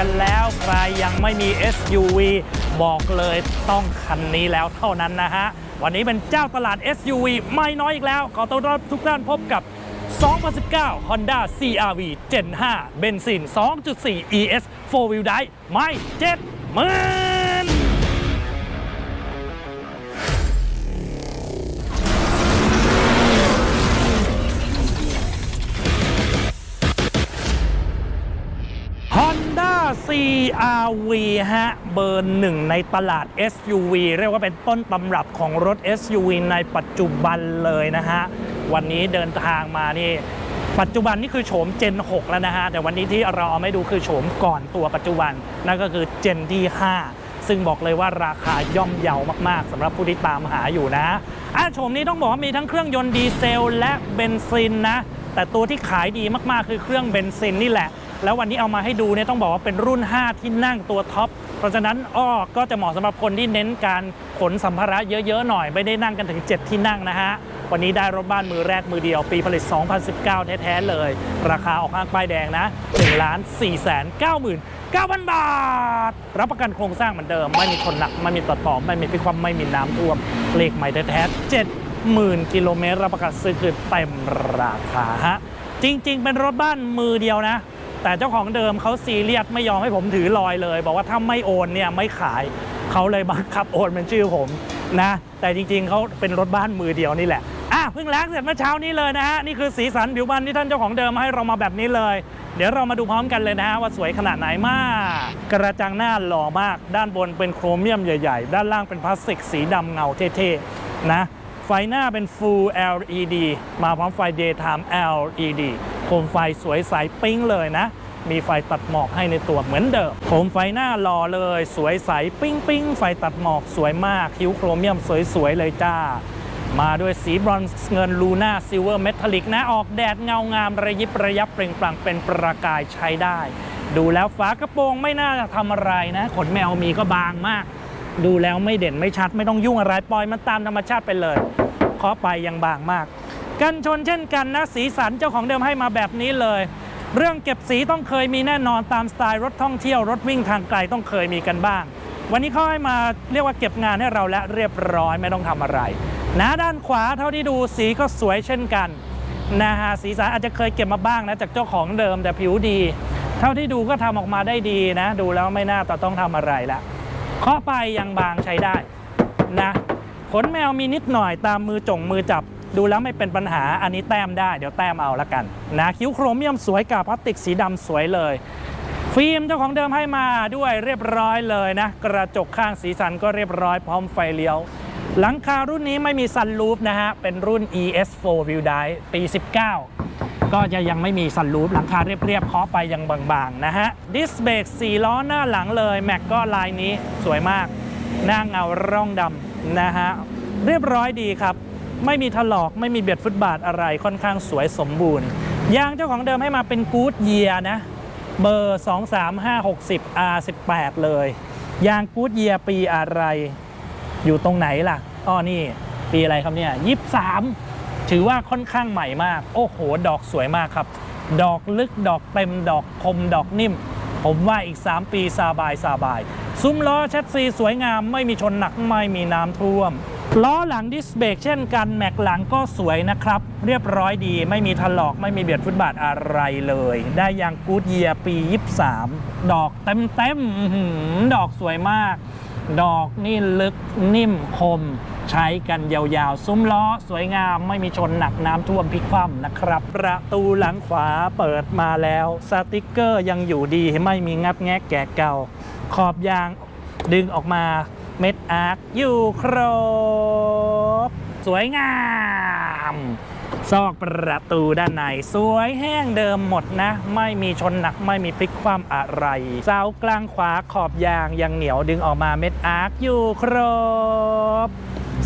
กันแล้ว ใครยังไม่มี SUV บอกเลยต้องคันนี้แล้วเท่านั้นนะฮะ วันนี้เป็นเจ้าตลาด SUV ไม่น้อยอีกแล้ว ขอต้อนรับทุกท่านพบกับ 2019 Honda CRV Gen 5 เบนซิน 2.4 ES 4 Wheel Drive ไม่เจ็ดมือ CRV ฮะ เบอร์หนึ่งในตลาด SUV เรียกว่าเป็นต้นตำรับของรถ SUV ในปัจจุบันเลยนะฮะ วันนี้เดินทางมานี่ปัจจุบันนี่คือโฉม Gen 6 แล้วนะฮะ แต่วันนี้ที่เราเอาไม่ดูคือโฉมก่อนตัวปัจจุบัน นั่นก็คือ Gen ที่ 5 ซึ่งบอกเลยว่าราคาย่อมเยาวมากๆสำหรับผู้ที่ตามหาอยู่นะอะโฉมนี้ต้องบอกว่ามีทั้งเครื่องยนต์ดีเซล และเบนซินนะ แต่ตัวที่ขายดีมากๆ คือเครื่องเบนซินนี่แหละ แล้ววันนี้เอามาให้ดูเนี่ยต้องบอกว่าเป็นรุ่น 5 ที่นั่งตัวท็อป เพราะฉะนั้นอ้อก็จะเหมาะสำหรับคนที่เน้นการขนสัมภาระเยอะๆหน่อย ไม่ได้นั่งกันถึง 7 ที่นั่งนะฮะ วันนี้ได้รถบ้านมือแรกมือเดียว ปีผลิต 2019 แท้ๆเลย ราคาออกข้างป้ายแดงนะ1ล้าน4แสน9หมื่น9,000 บาท รับประกันโครงสร้างเหมือนเดิม ไม่มีชนหนัก ไม่มีตัดต่อ ไม่มีพิความไม่มีน้ำท่วม เลขใหม่แท้ๆ70,000กิโลเมตรรับประกันซื้อคือเต็มราคาฮะ จริง ๆ เป็นรถบ้านมือเดียวนะ แต่เจ้าของเดิมเขาซีเรียสไม่ยอมให้ผมถือลอยเลย บอกว่าถ้าไม่โอนเนี่ยไม่ขายเขาเลยบังคับโอนเป็นชื่อผมนะแต่จริงๆเขาเป็นรถบ้านมือเดียวนี่แหละอะเพิ่งล้างเสร็จเมื่อเช้านี้เลยนะฮะนี่คือสีสันผิวพรรณที่ท่านเจ้าของเดิมให้เรามาแบบนี้เลย เดี๋ยวเรามาดูพร้อมกันเลยนะฮะว่าสวยขนาดไหนมาก กระจังหน้าหล่อมาก ด้านบนเป็นโครเมียมใหญ่ ๆ ด้านล่างเป็นพลาสติกสีดำเงาเท่ๆนะไฟหน้าเป็น Full LED มาพร้อมไฟ Daytime LED คมไฟสวยใสปิ้งเลยนะ มีไฟตัดหมอกให้ในตัวเหมือนเดิมโคมไฟหน้ารอเลย สวยใสปิ้งปิ้งไฟตัดหมอกสวยมากคิ้วโครเมียมสวยๆเลยจ้า มาด้วยสีบรอนซ์เงินลูน่าซิลเวอร์เมทัลลิกนะออกแดดเงางามระยิบระยับเปล่งปลั่งเป็นประกายใช้ได้ ดูแล้วฝากระโปรงไม่น่าจะทำอะไรนะ ขนแมวมีก็บางมาก ดูแล้วไม่เด่นไม่ชัดไม่ต้องยุ่งอะไรปล่อยมันตามธรรมชาติไปเลยเคาะไปยังบางมาก กันชนเช่นกันนะสีสันเจ้าของเดิมให้มาแบบนี้เลย เรื่องเก็บสีต้องเคยมีแน่นอนตามสไตล์รถท่องเที่ยวรถวิ่งทางไกลต้องเคยมีกันบ้าง วันนี้เขาให้มาเรียกว่าเก็บงานให้เราและเรียบร้อยไม่ต้องทำอะไรนะด้านขวาเท่าที่ดูสีก็สวยเช่นกันนะฮะสีสันอาจจะเคยเก็บมาบ้างนะจากเจ้าของเดิมแต่ผิวดี เท่าที่ดูก็ทำออกมาได้ดีนะ ดูแล้วไม่น่าจะต้องทำอะไรละเคาะไปยังบางใช้ได้นะขนแมวมีนิดหน่อยตามมือจงมือจับ ดูแล้วไม่เป็นปัญหาอันนี้แต้มได้เดี๋ยวแต้มเอาละกันนะคิ้วโครเมียมสวยกับพลาสติกสีดำสวยเลย ฟิล์มเจ้าของเดิมให้มาด้วยเรียบร้อยเลยนะ กระจกข้างสีสันก็เรียบร้อยพร้อมไฟเลี้ยว หลังคารุ่นนี้ไม่มีซันรูฟนะฮะ เป็นรุ่น ES4 Wheel Drive ปี 19 ก็จะยังไม่มีซันรูฟหลังคาเรียบๆเคาะไปยังบางๆนะฮะดิสเบรก4ล้อหน้าหลังเลยแม็กก็ลายนี้สวยมากหน้าเงาร่องดำนะฮะเรียบร้อยดีครับ ไม่มีถลอกไม่มีเบียดฟุตบาทอะไรค่อนข้างสวยสมบูรณ์ ยางเจ้าของเดิมให้มาเป็นกู๊ดเยียนะ เบอร์ 23560 R18 เลย ยางกู๊ดเยียปีอะไร อยู่ตรงไหนล่ะอ้อนี่ปีอะไรครับเนี่ย23 ถือว่าค่อนข้างใหม่มาก โอ้โห ดอกสวยมากครับ ดอกลึกดอกเต็มดอกคมดอกนิ่ม ผมว่าอีก 3 ปีสบายสบาย ซุ้มล้อแชสซีสวยงามไม่มีชนหนักไม่มีน้ำท่วม ล้อหลังดิสเบรกเช่นกันแม็กหลังก็สวยนะครับ เรียบร้อยดีไม่มีถลอกไม่มีเบียดฟุตบาทอะไรเลย ได้ยางกูดเยียปี 23 ดอกเต็มเต็มๆดอกสวยมาก ดอกนี่ลึกนิ่มคม ใช้กันยาวๆ ซุ้มล้อสวยงามไม่มีชนหนักน้ำท่วมพลิกคว่ำนะครับ ประตูหลังขวาเปิดมาแล้ว สติกเกอร์ยังอยู่ดีไม่มีงับแงะแกะเก่า ขอบยางดึงออกมา เม็ดอาร์คอยู่ครบ สวยงาม ซอกประตูด้านใน สวยแห้งเดิมหมดนะ ไม่มีชนหนักไม่มีพลิกคว่ำอะไร เสากลางขวาขอบยางยังเหนียวดึงออกมาเม็ดอาร์คอยู่ครบ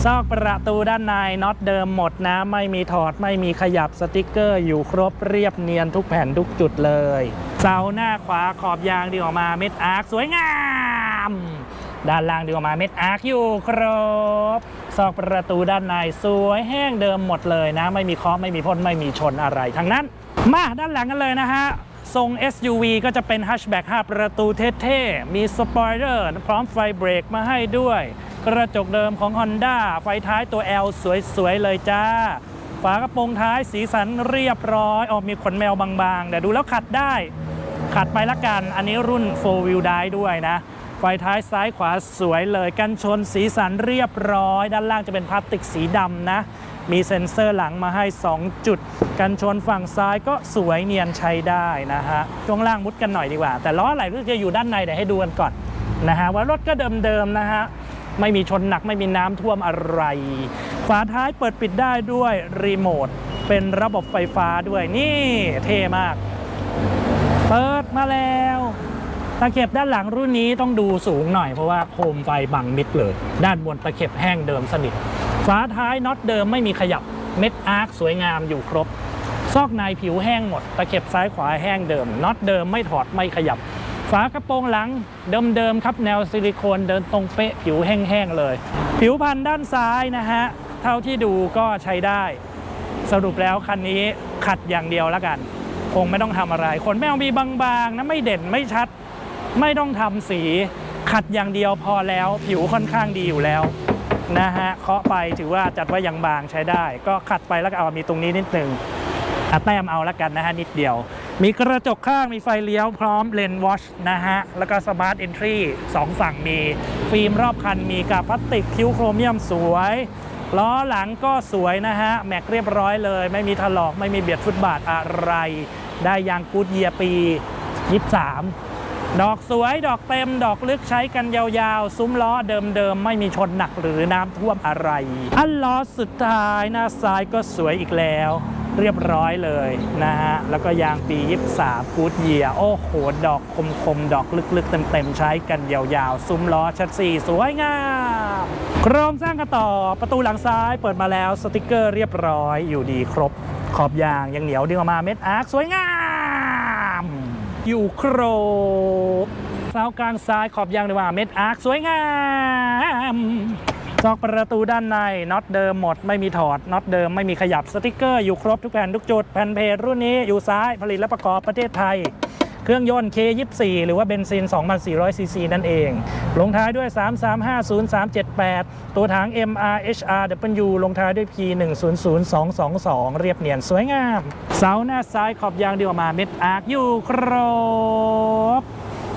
ซอกประตูด้านในน็อตเดิมหมดนะ ไม่มีถอดไม่มีขยับสติกเกอร์อยู่ครบเรียบเนียนทุกแผ่นทุกจุดเลย เสาหน้าขวาขอบยางดึงออกมาเม็ดอาร์คสวยงาม ด้านล่างดีกว่ามาเม็ดอาร์คอยู่ครบซอกประตูด้านในสวยแห้งเดิมหมดเลยนะ ไม่มีเคาะไม่มีพ่นไม่มีชนอะไรทั้งนั้น มาด้านหลังกันเลยนะฮะทรง SUV ก็จะเป็น hatchback 5ประตูเท่ๆ มีสปอยเลอร์พร้อมไฟเบรกมาให้ด้วย กระจกเดิมของ Honda ไฟท้ายตัว L สวย ๆ เลยจ้า ฝากระโปรงท้ายสีสันเรียบร้อย ออกมีขนแมวบางๆ แต่ดูแล้วขัดได้ ขัดไปละกัน อันนี้รุ่น 4 wheel drive ด้วยนะ ไฟท้ายซ้ายขวาสวยเลยกันชนสีสันเรียบร้อย ด้านล่างจะเป็นพลาสติกสีดำนะ มีเซ็นเซอร์หลังมาให้ 2 จุด กันชนฝั่งซ้ายก็สวยเนียนใช้ได้นะฮะช่วงล่างมุดกันหน่อยดีกว่า แต่ล้อไรรู้สึกจะอยู่ด้านในเดี๋ยวให้ดูกันก่อนนะฮะว่ารถก็เดิมๆนะฮะไม่มีชนหนักไม่มีน้ำท่วมอะไร ฝาท้ายเปิดปิดได้ด้วยรีโมทเป็นระบบไฟฟ้าด้วยนี่เท่มาก เปิดมาแล้ว ตะเข็บด้านหลังรุ่นนี้ต้องดูสูงหน่อยเพราะว่าโคมไฟบังมิดเลย ด้านบนตะเข็บแห้งเดิมสนิทฝาท้ายน็อตเดิมไม่มีขยับเม็ดอาร์คสวยงามอยู่ครบ ซอกในผิวแห้งหมด ตะเข็บซ้ายขวาแห้งเดิมน็อตเดิมไม่ถอดไม่ขยับ ฝากระโปรงหลังเดิมๆครับแนวซิลิโคนเดินตรงเป๊ะผิวแห้งๆเลย ผิวพันธุ์ด้านซ้ายนะฮะเท่าที่ดูก็ใช้ได้ สรุปแล้วคันนี้ขัดอย่างเดียวแล้วกัน คงไม่ต้องทำอะไรขนแมวมีบางๆนะไม่เด่นไม่ชัด ไม่ต้องทำสีขัดอย่างเดียวพอแล้วผิวค่อนข้างดีอยู่แล้วนะฮะเคาะไปถือว่าจัดว่ายังบางใช้ได้ ก็ขัดไปแล้วก็เอามีตรงนี้นิดหนึ่งอะแต้มเอาและกันนะฮะนิดเดียว มีกระจกข้างมีไฟเลี้ยวพร้อมเลนวอชนะฮะ แล้วก็สมาร์ทเอนทรีสองฝั่งมี ฟิล์มรอบคันมีกับพลาสติกคิ้วโครเมียมสวย ล้อหลังก็สวยนะฮะ แม็กเรียบร้อยเลย ไม่มีถลอกไม่มีเบียดฟุตบาทอะไร ได้ยางกูดเยียปี 23 ดอกสวยดอกเต็มดอกลึกใช้กันยาวๆ ซุ้มล้อเดิมๆ ไม่มีชนหนักหรือน้ำท่วมอะไร อันล้อสุดท้ายหน้าซ้ายก็สวยอีกแล้ว เรียบร้อยเลยนะฮะ แล้วก็ยางปี 23 กูดเยียโอ้โห ดอกคมๆ ดอกลึกๆ เต็มๆ ใช้กันยาวๆ ซุ้มล้อชัดสีสวยงามโครงสร้างกันต่อประตูหลังซ้ายเปิดมาแล้วสติกเกอร์เรียบร้อยอยู่ดีครบ ขอบยางยังเหนียวดึงออกมาเม็ดอาร์คสวยงาม อยู่ครบเสากลางซ้ายขอบยางดีกว่าเม็ดอาร์คสวยงามซอกประตูด้านในน็อตเดิมหมดไม่มีถอดน็อตเดิมไม่มีขยับสติกเกอร์อยู่ครบทุกแผ่นทุกจุดแผ่นเพจรุ่นนี้อยู่ซ้ายผลิตและประกอบประเทศไทย เครื่องยนต์ K24 หรือว่าเบนซิน 2,400 ซีซีนั่นเอง ลงท้ายด้วย 3350378 ตัวถัง MRHRW ลงท้ายด้วย P100222 เรียบเนียนสวยงาม เสาหน้าซ้ายขอบยางดีออกมาเม็ดอาร์คอยู่ครบ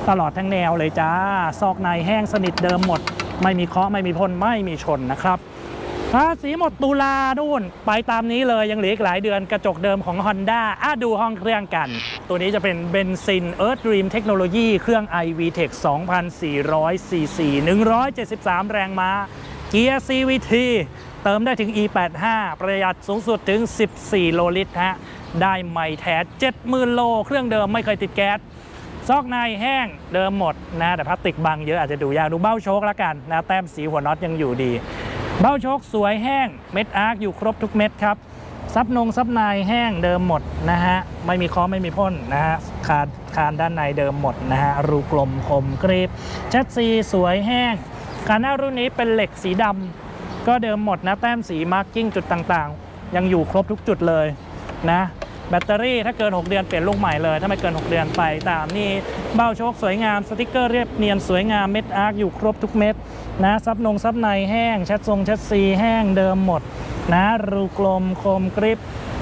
ตลอดทั้งแนวเลยจ้า ซอกในแห้งสนิทเดิมหมด ไม่มีเคาะไม่มีพ่นไม่มีชนนะครับ ภาษีหมดตุลานู่น ไปตามนี้เลยยังเหลืออีกหลายเดือนกระจกเดิมของ Honda อะดูห้องเครื่องกัน ตัวนี้จะเป็นเบนซิน Earth Dream Technology เครื่อง iVTEC 2,400 cc 173 แรงม้า เกียร์ CVT เติมได้ถึง E85 ประหยัดสูงสุดถึง 14 โลลิตรฮะ ได้ใหม่แท้ 70,000 โล เครื่องเดิมไม่เคยติดแก๊สซอกในแห้งเดิมหมดนะแต่พลาสติกบางเยอะอาจจะดูยากดูเบ้าโชคแล้วกันนะแต้มสีหัวน็อตยังอยู่ดี เบ้าโชคสวยแห้งเม็ดอาร์คอยู่ครบทุกเม็ดครับซับนงซับนายแห้งเดิมหมดนะฮะไม่มีคอไม่มีพ่นนะฮะคานคานด้านในเดิมหมดนะฮะรูกลมคมกรีบแชทซีสวยแห้งคานหน้ารุ่นนี้เป็นเหล็กสีดำก็เดิมหมดนะแต้มสีมาร์กิ้งจุดต่างๆ ยังอยู่ครบทุกจุดเลยนะ แบตเตอรี่ถ้าเกิน 6 เดือนเปลี่ยนลูกใหม่เลย ถ้าไม่เกิน 6 เดือนไปตามนี่เบ้าโชคสวยงามสติกเกอร์เรียบเนียนสวยงามเม็ดอาร์คอยู่ครบทุกเม็ดนะซับนงซับในแห้งแชททรงแชทซีแห้งเดิมหมด นะรูกลมคมกริบ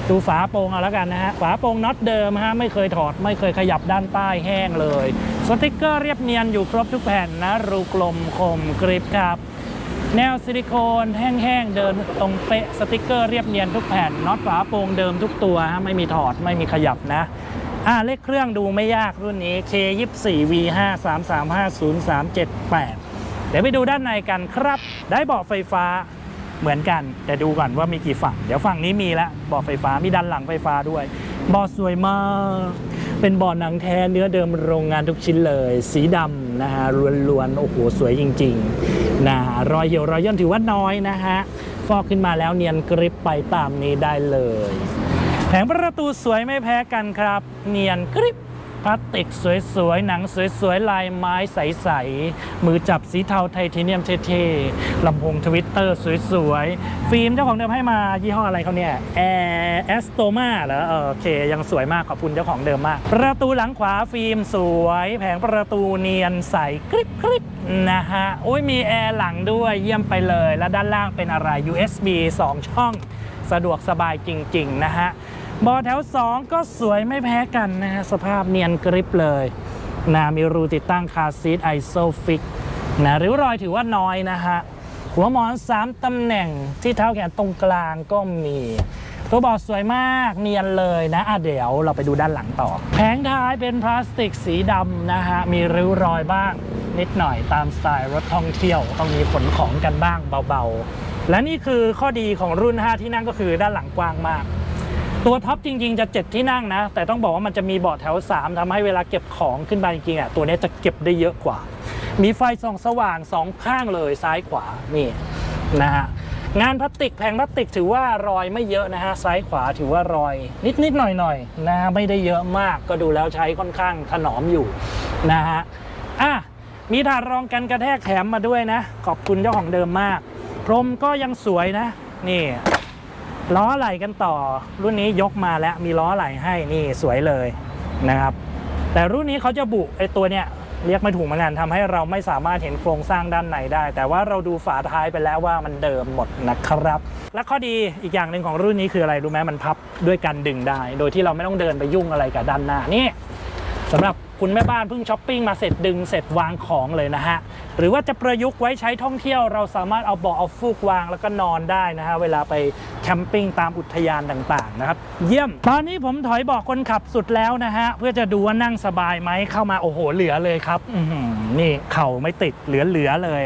ดูฝาโปรงเอาแล้วกันนะฮะ ฝาโปรงน็อตเดิมฮะไม่เคยถอดไม่เคยขยับด้านใต้แห้งเลย สติกเกอร์เรียบเนียนอยู่ครบทุกแผ่นนะรูกลมคมกริบครับ แนวซิลิโคนแห้งๆ เดินตรงเป๊ะสติกเกอร์เรียบเนียนทุกแผ่นน็อตฝาโปรงเดิมทุกตัวฮะไม่มีถอดไม่มีขยับนะอ่าเลขเครื่องดูไม่ยากรุ่นนี้ K24 V5 3350378 เดี๋ยวไปดูด้านในกันครับ ได้เบาะไฟฟ้าเหมือนกัน แต่ดูก่อนว่ามีกี่ฝั่ง เดี๋ยวฝั่งนี้มีแล้วเบาะไฟฟ้ามีด้านหลังไฟฟ้าด้วยเบาะสวยมาก เป็นเบาะหนังแท้เนื้อเดิมโรงงานทุกชิ้นเลย สีดำ นะฮะล้วนๆโอ้โหสวยจริงๆนะฮะรอยเหี่ยวรอยย่นถือว่าน้อยนะฮะฟอกขึ้นมาแล้วเนียนกริบไปตามนี้ได้เลย แผงประตูสวยไม่แพ้กันครับ เนียนกริบ พลาสติกสวยๆ หนังสวยๆ ลายไม้ใสๆ มือจับสีเทาไทเทเนียมเท่ๆลำโพงทวิตเตอร์สวยๆ ฟิล์มเจ้าของเดิมให้มายี่ห้ออะไรเขาเนี่ยแอร์แอสโตมาเหรอโอเค ยังสวยมากขอบคุณเจ้าของเดิมมาก ประตูหลังขวาฟิล์มสวย แผงประตูเนียนใสกริบกริบนะฮะโอ้ยมีแอร์หลังด้วยเยี่ยมไปเลย แล้วด้านล่างเป็นอะไร USB 2 ช่อง สะดวกสบายจริง ๆ นะฮะ บอแถว 2 ก็สวยไม่แพ้กันนะฮะสภาพเนียนกริบเลยนะมีรูติดตั้งคาซีทไอโซฟิกนะริ้วรอยถือว่าน้อยนะฮะหัวหมอน 3 ตำแหน่งที่เท้าแขนตรงกลางก็มี ตัวบอดสวยมากเนียนเลยนะอะเดี๋ยวเราไปดูด้านหลังต่อ แผงท้ายเป็นพลาสติกสีดำนะฮะ มีริ้วรอยบ้างนิดหน่อยตามสไตล์รถท่องเที่ยว ต้องมีขนของกันบ้างเบาๆ และนี่คือข้อดีของรุ่น 5 ที่นั่งก็คือด้านหลังกว้างมาก ตัวท็อปจริง ๆ จะ 7 ที่นั่งนะ แต่ต้องบอกว่ามันจะมีเบาะแถว 3ทำให้เวลาเก็บของขึ้นไปจริงๆอะตัวนี้จะเก็บได้เยอะกว่า มีไฟส่องสว่างสองข้างเลยซ้ายขวานี่นะฮะงานพลาสติกแผงพลาสติกถือว่ารอยไม่เยอะนะฮะซ้ายขวาถือว่ารอยนิดๆหน่อยๆนะฮะไม่ได้เยอะมากก็ดูแล้วใช้ค่อนข้างถนอมอยู่นะฮะอะมีถาดรองกันกระแทกแถมมาด้วยนะ ขอบคุณเจ้าของเดิมมาก พรมก็ยังสวยนะ นี่ ล้อไหลกันต่อ รุ่นนี้ยกมาแล้วมีล้อไหลให้นี่สวยเลยนะครับ แต่รุ่นนี้เขาจะบุไอตัวเนี้ยเรียกไม่ถูกเหมือนกันทำให้เราไม่สามารถเห็นโครงสร้างด้านในได้ แต่ว่าเราดูฝาท้ายไปแล้วว่ามันเดิมหมดนะครับ และข้อดีอีกอย่างหนึ่งของรุ่นนี้คืออะไรรู้ไหมมันพับด้วยการดึงได้ โดยที่เราไม่ต้องเดินไปยุ่งอะไรกับด้านหน้านี่สำหรับ คุณแม่บ้านเพิ่งช้อปปิ้งมาเสร็จดึงเสร็จวางของเลยนะฮะ หรือว่าจะประยุกต์ไว้ใช้ท่องเที่ยว เราสามารถเอาเบาะเอาฟูกวางแล้วก็นอนได้นะฮะ เวลาไปแคมปิ้งตามอุทยานต่างๆนะครับ เยี่ยม ตอนนี้ผมถอยเบาะคนขับสุดแล้วนะฮะ เพื่อจะดูว่านั่งสบายไหมเข้ามาโอ้โหเหลือเลยครับนี่เข่าไม่ติดเหลือๆเลย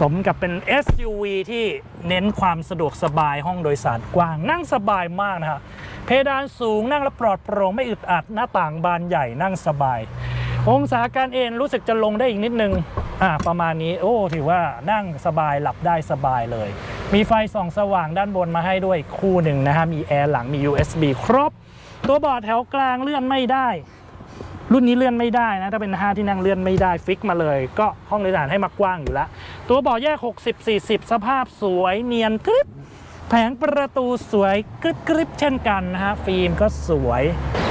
สมกับเป็น SUV ที่เน้นความสะดวกสบายห้องโดยสารกว้าง นั่งสบายมากนะฮะเพดานสูงนั่งแล้วปลอดโปร่งไม่อึดอัดหน้าต่างบานใหญ่นั่งสบาย องศาการเอนรู้สึกจะลงได้อีกนิดนึงอ่าประมาณนี้โอ้ถือว่านั่งสบายหลับได้สบายเลย มีไฟส่องสว่างด้านบนมาให้ด้วยคู่หนึ่งนะฮะมีแอร์หลังมี USB ครบ ตัวบอร์ดแถวกลางเลื่อนไม่ได้รุ่นนี้เลื่อนไม่ได้นะ ถ้าเป็น 5 ที่นั่งเลื่อนไม่ได้ฟิกมาเลย ก็ห้องโดยสารให้มากว้างอยู่แล้ว ตัวเบาะแยก 60-40 สภาพสวยเนียนกริบแผงประตูสวยกริบกริบเช่นกันนะฮะ ฟิล์มก็สวย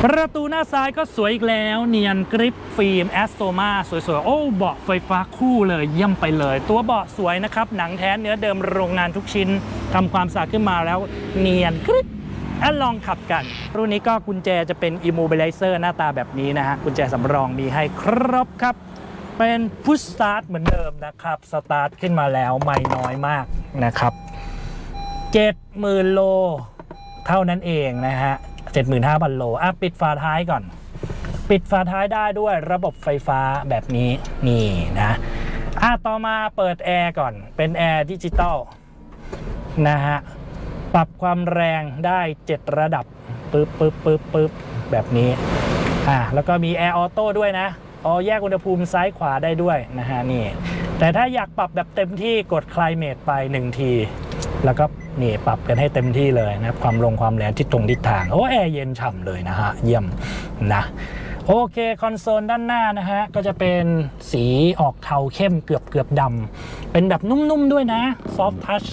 ประตูหน้าซ้ายก็สวยอีกแล้ว เนียนกริบฟิล์มแอสโตมาสวยๆ โอ้เบาะไฟฟ้าคู่เลยเยี่ยมไปเลย ตัวเบาะสวยนะครับ หนังแท้เนื้อเดิมโรงงานทุกชิ้นทำความสะอาดขึ้นมาแล้วเนียนกริบอะลองขับกัน รุ่นนี้ก็กุญแจจะเป็น immobilizer หน้าตาแบบนี้นะฮะ กุญแจสำรองมีให้ครบครับ เป็นพุชสตาร์ทเหมือนเดิมนะครับสตาร์ทขึ้นมาแล้วไม่น้อยมากนะครับ70,000 โล เท่านั้นเองนะฮะ 75,000 โล อะ ปิดฝาท้ายก่อน ปิดฝาท้ายได้ด้วยระบบไฟฟ้าแบบนี้ นี่นะ อะ ต่อมาเปิดแอร์ก่อน เป็นแอร์ดิจิตอลนะฮะ ปรับความแรงได้ 7 ระดับปึ๊บปึ๊บปึ๊บปึ๊บแบบนี้ อ่าแล้วก็มีแอร์ออโต้ด้วยนะ อ๋อแยกอุณหภูมิซ้ายขวาได้ด้วยนะฮะนี่ แต่ถ้าอยากปรับแบบเต็มที่กด climate ไป 1 ที แล้วก็นี่ปรับกันให้เต็มที่เลยนะครับความลงความแรงที่ตรงทิศทาง โอ้แอร์เย็นฉ่ำเลยนะฮะ เยี่ยมนะโอเคคอนโซลด้านหน้านะฮะ ก็จะเป็นสีออกเทาเข้มเกือบเกือบดำเป็นแบบนุ่มๆด้วยนะซอฟ t ์ทัช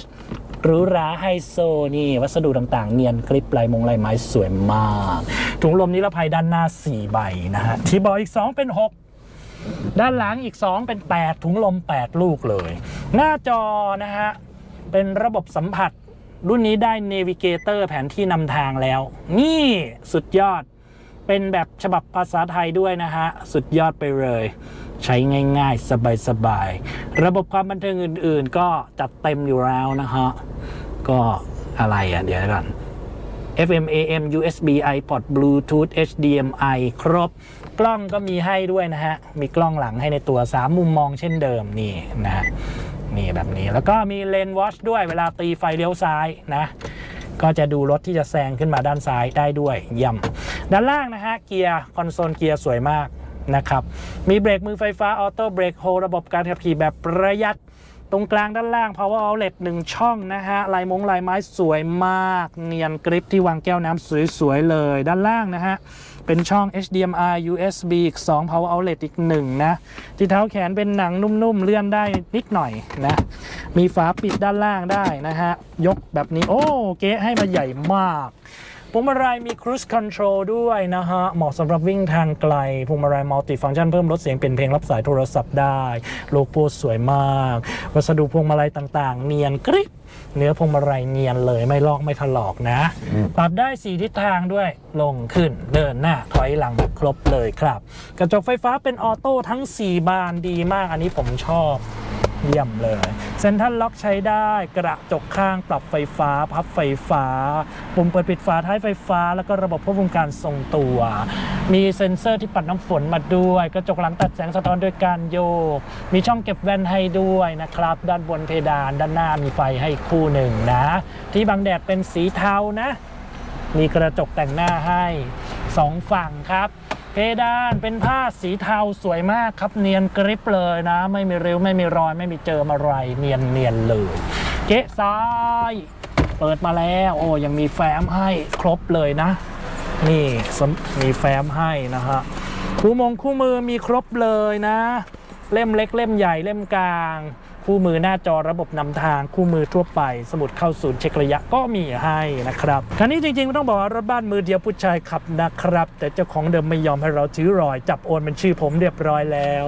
หรูหราไฮโซนี่ วัสดุต่างๆ เนียนกริปลายมงลายไม้สวยมาก ถุงลมนิรภัยด้านหน้า 4 ใบนะฮะที่เบาอีก 2 เป็น 6ด้านหลังอีก 2 เป็น 8 ถุงลม 8 ลูกเลย หน้าจอนะฮะ เป็นระบบสัมผัส รุ่นนี้ได้ Navigator แผนที่นำทางแล้ว นี่สุดยอดเป็นแบบฉบับภาษาไทยด้วยนะฮะ สุดยอดไปเลย ใช้ง่ายๆ สบายๆ ระบบความบันเทิงอื่นๆ ก็จัดเต็มอยู่แล้วนะฮะ ก็อะไรอะ เดี๋ยวก่อน FM AM USB iPod Bluetooth HDMI ครบ กล้องก็มีให้ด้วยนะฮะ มีกล้องหลังให้ในตัว 3 มุมมองเช่นเดิมนี่นะฮะนี่แบบนี้แล้วก็มีเลนวอชด้วยเวลาตีไฟเลี้ยวซ้ายนะ ก็จะดูรถที่จะแซงขึ้นมาด้านซ้ายได้ด้วยย่ำด้านล่างนะฮะ เกียร์ คอนโซลเกียร์สวยมาก นะครับ มีเบรกมือไฟฟ้าออโต้เบรกโฮระบบการขับขี่แบบประหยัด ตรงกลางด้านล่าง power outlet หนึ่งช่องนะฮะ ลายมงลายไม้สวยมาก เนียนกริปที่วางแก้วน้ำสวยๆเลย ด้านล่างนะฮะ เป็นช่อง HDMI USB อีก 2 Power Outlet อีก 1 นะ ที่เท้าแขนเป็นหนังนุ่มๆ เลื่อนได้นิดหน่อยนะ มีฝาปิดด้านล่างได้นะฮะ ยกแบบนี้ โอ้ เก๊ให้มาใหญ่มาก พวงมาลัยมี Cruise Control ด้วยนะฮะ เหมาะสำหรับวิ่งทางไกล พวงมาลัยมัลติฟัง c t ชันเพิ่มลดเสียงเป็นเพลงรับสายโทรศัพท์ได้ โลโก้สวยมาก วัสดุพวงมาลัยต่างๆ เนียนกริบ เนื้อพวงมาลัยเนียนเลยไม่ลอกไม่ถลอกนะ ปรับได้4ทิศทางด้วย ลงขึ้น เดินหน้า ถอยหลังครบเลยครับ กระจกไฟฟ้าเป็นออโต้ทั้ง 4 บานดีมาก อันนี้ผมชอบ เยี่ยมเลยเซ็นทรัลล็อกใช้ได้กระจกข้างปรับไฟฟ้า พับไฟฟ้า ปุ่มเปิดปิดฝาท้ายไฟฟ้า แล้วก็ระบบควบคุมการทรงตัว มีเซ็นเซอร์ที่ปัดน้ำฝนมาด้วย กระจกหลังตัดแสงสะท้อนโดยการโยก มีช่องเก็บแว่นให้ด้วยนะครับ ด้านบนเพดานด้านหน้ามีไฟให้คู่หนึ่งนะ ที่บังแดดเป็นสีเทานะ มีกระจกแต่งหน้าให้ สองฝั่งครับ เพดานเป็นผ้าสีเทาสวยมากครับ เนียนกริบเลยนะ ไม่มีริ้วไม่มีรอย ไม่มีเจอมอะไร เนียนเนียนเลยเก๊ะซ้าย เปิดมาแล้ว โอ้ยังมีแฟ้มให้ครบเลยนะ นี่มีแฟ้มให้นะฮะคู่มงคู่มือมีครบเลยนะ เล่มเล็กเล่มใหญ่เล่มกลาง คู่มือหน้าจอระบบนำทางคู่มือทั่วไป สมุดเข้าศูนย์เช็คระยะก็มีให้นะครับคันนี้จริงๆต้องบอกว่ารถบ้านมือเดียวผู้ชายขับนะครับ แต่เจ้าของเดิมไม่ยอมให้เราถือรอย จับโอนเป็นชื่อผมเรียบร้อยแล้ว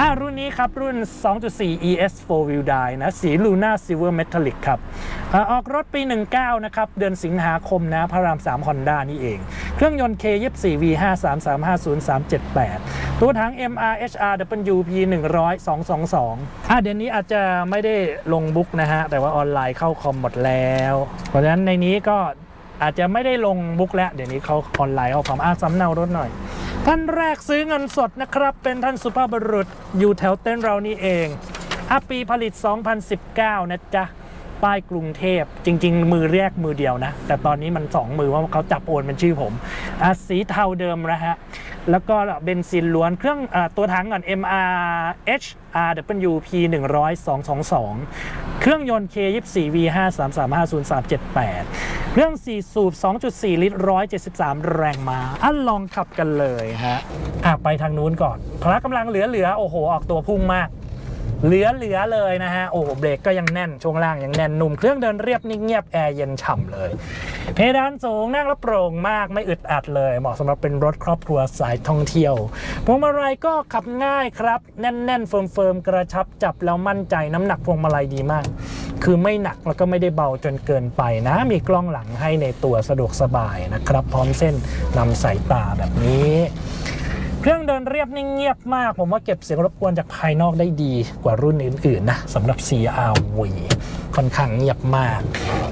อ่ารุ่นนี้ครับรุ่น 2.4 ES 4 Wheel Drive นะสี Luna Silver Metallic ครับออกรถปี 19 นะครับ เดือนสิงหาคมนะพระราม 3 Honda นี่เอง เครื่องยนต์ K24 V5335038 ตัวถัง MRHR WP 100 222อะเดี๋ยวนี้อาจจะไม่ได้ลงบุ๊กนะฮะ แต่ว่าออนไลน์เข้าคอมหมดแล้ว เพราะฉะนั้นในนี้ก็อาจจะไม่ได้ลงบุ๊กแล้ว เดี๋ยวนี้เขาออนไลน์เอาความอะสำเนารถหน่อย ท่านแรกซื้อเงินสดนะครับ เป็นท่านสุภาพบุรุษอยู่แถวเต้นเรานี่เองอะปีผลิต 2019 นะจ๊ะ ป้ายกรุงเทพจริง ๆ มือแรกมือเดียวนะ แต่ตอนนี้มัน 2 มือว่าเขาจับโอนเป็นชื่อผมอะสีเทาเดิมนะฮะ แล้วก็เบนซินล้วนเครื่องอตัวถังก่อน MRH RWP 100 222 เครื่องยนต์ K24 V5335038 เครื่อง 4 สูบ 2.4 ลิตร 173 แรงม้าอันลองขับกันเลยฮะอะไปทางนู้นก่อนพละกำลังเหลือๆโอ้โห ออกตัวพุ่งมาก เหลือเหลือเลยนะฮะ โอ้โหเบรกก็ยังแน่น ช่วงล่างยังแน่นหนุ่ม เครื่องเดินเรียบนิ่งเงียบ แอร์เย็นฉ่ำเลย เพดานสูงนั่งแล้วโปร่งมากไม่อึดอัดเลย เหมาะสำหรับเป็นรถครอบครัวสายท่องเที่ยวพวงมาลัยก็ขับง่ายครับ แน่นๆเฟิร์มๆกระชับจับแล้วมั่นใจน้ำหนักพวงมาลัยดีมาก คือไม่หนักแล้วก็ไม่ได้เบาจนเกินไปนะ มีกล้องหลังให้ในตัวสะดวกสบายนะครับ พร้อมเส้นนำสายตาแบบนี้ เครื่องเดินเรียบนิ่งเงียบมาก ผมว่าเก็บเสียงรบกวนจากภายนอกได้ดีกว่ารุ่นอื่นๆนะสำหรับ CRV ค่อนข้างเงียบมาก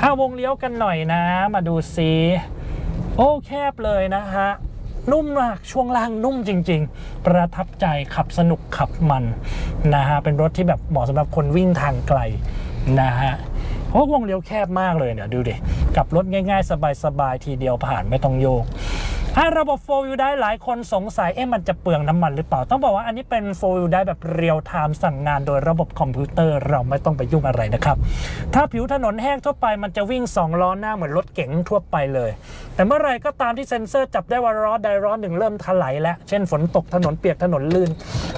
เอาวงเลี้ยวกันหน่อยนะ มาดูซิโอ้แคบเลยนะฮะนุ่มมากช่วงล่างนุ่มจริง ๆ ประทับใจขับสนุกขับมันนะฮะเป็นรถที่แบบเหมาะสำหรับคนวิ่งทางไกลนะฮะเพราะวงเลี้ยวแคบมากเลยเนี่ยดูดิกับรถง่าย ๆ สบายๆทีเดียวผ่านไม่ต้องโยก ถ้าระบบ4 wheel ได้หลายคนสงสัยเอ๊ะมันจะเปลืองน้ำมันหรือเปล่า ต้องบอกว่าอันนี้เป็น4 wheel ได้แบบเรียลไทม์สั่งงานโดยระบบคอมพิวเตอร์เราไม่ต้องไปยุ่งอะไรนะครับ ถ้าผิวถนนแห้งทั่วไปมันจะวิ่ง 2 ล้อหน้าเหมือนรถเก๋งทั่วไปเลย แต่เมื่อไรก็ตามที่เซ็นเซอร์จับได้ว่าล้อใดล้อหนึ่งเริ่มถลายแล้ว เช่นฝนตกถนนเปียกถนนลื่น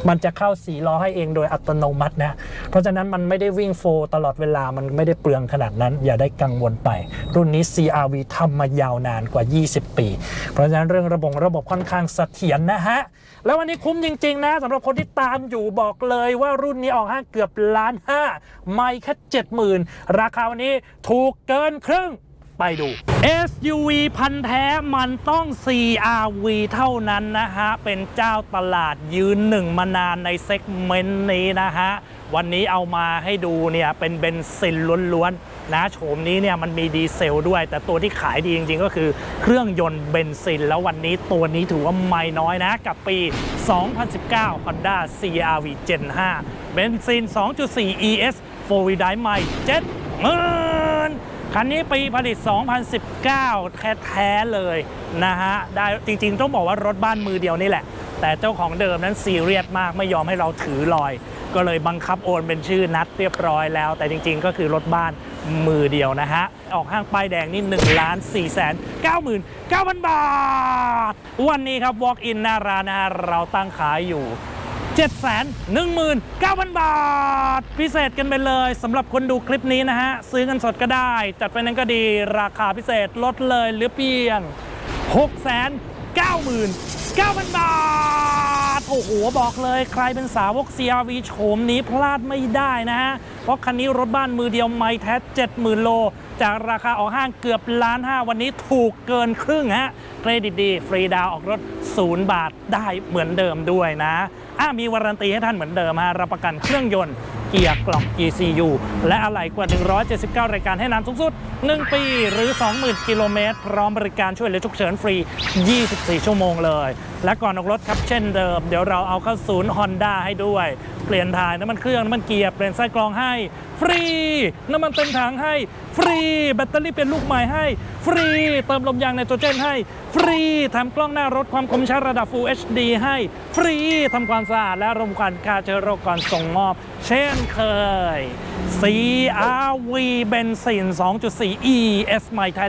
มันจะเข้าสีล้อให้เองโดยอัตโนมัตินะ เพราะฉะนั้นมันไม่ได้วิ่งโฟร์ตลอดเวลามันไม่ได้เปลืองขนาดนั้น อย่าได้กังวลไป รุ่นนี้ CRV ทำมายาวนานกว่า 20 ปี เพราะฉะนั้นเรื่องระบบระบบค่อนข้างเสถียรนะฮะ แล้ววันนี้คุ้มจริง ๆ นะสำหรับคนที่ตามอยู่บอกเลยว่ารุ่นนี้ออกห้างเกือบล้านห้าไม่แค่เจ็ดหมื่นราคาวันนี้ถูกเกินครึ่งไปดู SUV พันแท้มันต้อง CRV เท่านั้นนะฮะ เป็นเจ้าตลาดยืนหนึ่งมานานในเซกเมนต์นี้นะฮะ วันนี้เอามาให้ดูเนี่ย เป็นเบนซินล้วนๆ นะโฉมนี้เนี่ยมันมีดีเซลด้วย แต่ตัวที่ขายดีจริงๆ ก็คือเครื่องยนต์เบนซิน แล้ววันนี้ตัวนี้ถือว่าไม่น้อยนะ กับปี 2019 Honda CRV Gen 5 เบนซิน 2.4 ES 4 w d i v e ใหม่7หมื่นคันนี้ปีผลิต 2019 แท้ๆเลยนะฮะได้จริงๆ ต้องบอกว่ารถบ้านมือเดียวนี่แหละ แต่เจ้าของเดิมนั้นซีเรียสมากไม่ยอมให้เราถือลอย ก็เลยบังคับโอนเป็นชื่อนัดเรียบร้อยแล้ว แต่จริงๆ ก็คือรถบ้าน มือเดียวนะฮะ ออกห้างป้ายแดงนี่1ล้าน4แสน99,000 บาท วันนี้ครับ Walk in หน้าร้านนะฮะ เราตั้งขายอยู่ 719,000 บาท พิเศษกันไปเลยสำหรับคนดูคลิปนี้นะฮะ ซื้อเงินสดก็ได้ จัดไฟแนนซ์ก็ดีราคาพิเศษลดเลยหลือเพียง699,000 บาท โอ้โหบอกเลยใครเป็นสาวก CRV โฉมนี้พลาดไม่ได้นะฮะ เพราะคันนี้รถบ้านมือเดียวไม่แท้ 70,000 โล จากราคาออกห้างเกือบล้านห้าวันนี้ถูกเกินครึ่งฮะ เครดิตดี ฟรีดาวออกรถ 0 บาทได้เหมือนเดิมด้วยนะอะมีวารันตีให้ท่านเหมือนเดิมฮะรับประกันเครื่องยนต์เกียร์กล่อง ECU และอะไหล่กว่า 179 รายการให้นานสูงสุด 1 ปีหรือ 20,000 กิโลเมตร พร้อมบริการช่วยเหลือฉุกเฉินฟรี 24 ชั่วโมงเลยและก่อนออกรถครับเช่นเดิม เดี๋ยวเราเอาเข้าศูนย์ Honda ให้ด้วย เปลี่ยนถ่ายน้ำมันเครื่องน้ำมันเกียร์เปลี่ยนไส้กรองให้ ฟรี น้ำมันเต็มถังให้ ฟรี แบตเตอรี่เป็นลูกใหม่ให้ ฟรี เติมลมยางไนโตรเจนให้ ฟรีทำกล้องหน้ารถความคมชัดระดับ Full HD ให้ ฟรีทำความสะอาดและรมควันฆ่าเชื้อโรคก่อนส่งมอบ เช่นเคย CRV เบนซิน 2.4 ES ใหม่แท้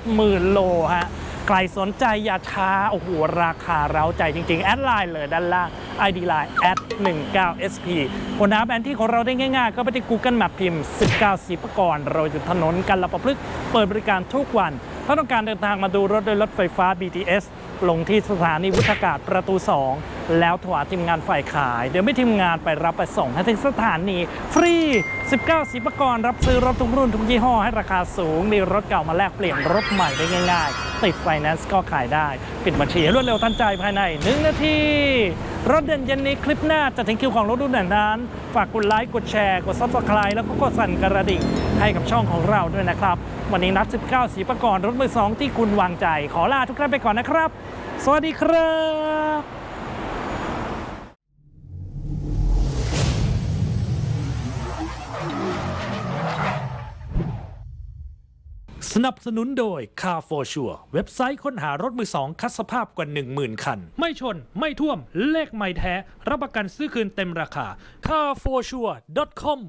70,000 โลฮะ รสนใจอย่าช้า โอ้โห ราคาเร้าใจจริง ๆ แอดไลน์เลยด้านล่าง ID Line แอด19 SP คนหาแอนที่ของเราได้ง่ายๆ ก็ไปที่ Google Map พิมพ์ 19สีประกรเราอยู่ถนนกันละประพฤกษ์เปิดบริการทุกวัน ถ้าต้องการเดินทางมาดูรถโดยรถไฟฟ้า BTS ลงที่สถานีวุฒากาศประตู 2 แล้วโทรหาทีมงานฝ่ายขาย เดี๋ยวไม่ทีมงานไปรับไปส่งให้ถึงสถานี ฟรี 19สีประกรรับซื้อรถทุกรุ่นทุกยี่ห้อให้ราคาสูง มีรถเก่ามาแลกเปลี่ยนรถใหม่ได้ง่าย ๆ ติดไฟแนนซ์ก็ขายได้ ปิดบัญชีรวดเร็วทันใจภายใน 1 นาทีรถเด่นเย็นนี้คลิปหน้าจะถึงคิวของรถรุ่นไหนนั้น ฝากกดไลค์กดแชร์กด subscribe แล้วก็กดสั่นกระดิ่งให้กับช่องของเราด้วยนะครับ วันนี้นัด 19 สีประกรณ์รถมือสองที่คุณวางใจ ขอลาทุกท่านไปก่อนนะครับ สวัสดีครับสนับสนุนโดย Car for Sure เว็บไซต์ค้นหารถมือสองคัดสภาพกว่า 10,000 คัน ไม่ชน ไม่ท่วม เลขไม่แท้ รับประกันซื้อคืนเต็มราคา carforsure.com